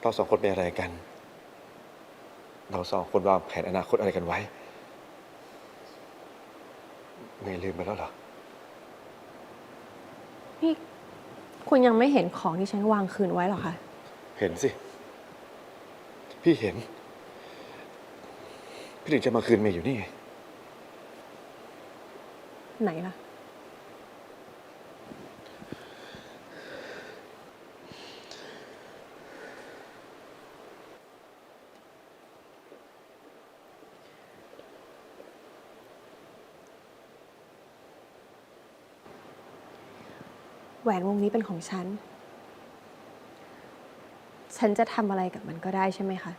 เราสองคนเป็นอะไรกัน เราสองคนวางแผนอนาคตอะไรกันไว้ ไม่ลืมไปแล้วเหรอ นี่คุณยังไม่เห็นของที่ฉันวางคืนไว้หรอคะ เห็นสิ พี่เห็น พี่ถึงจะมาคืนเมย์อยู่นี่ไง ไหนล่ะ แหวนวงนี้เป็นของฉัน ฉันจะทำอะไรกับมันก็ได้ใช่ไหมคะ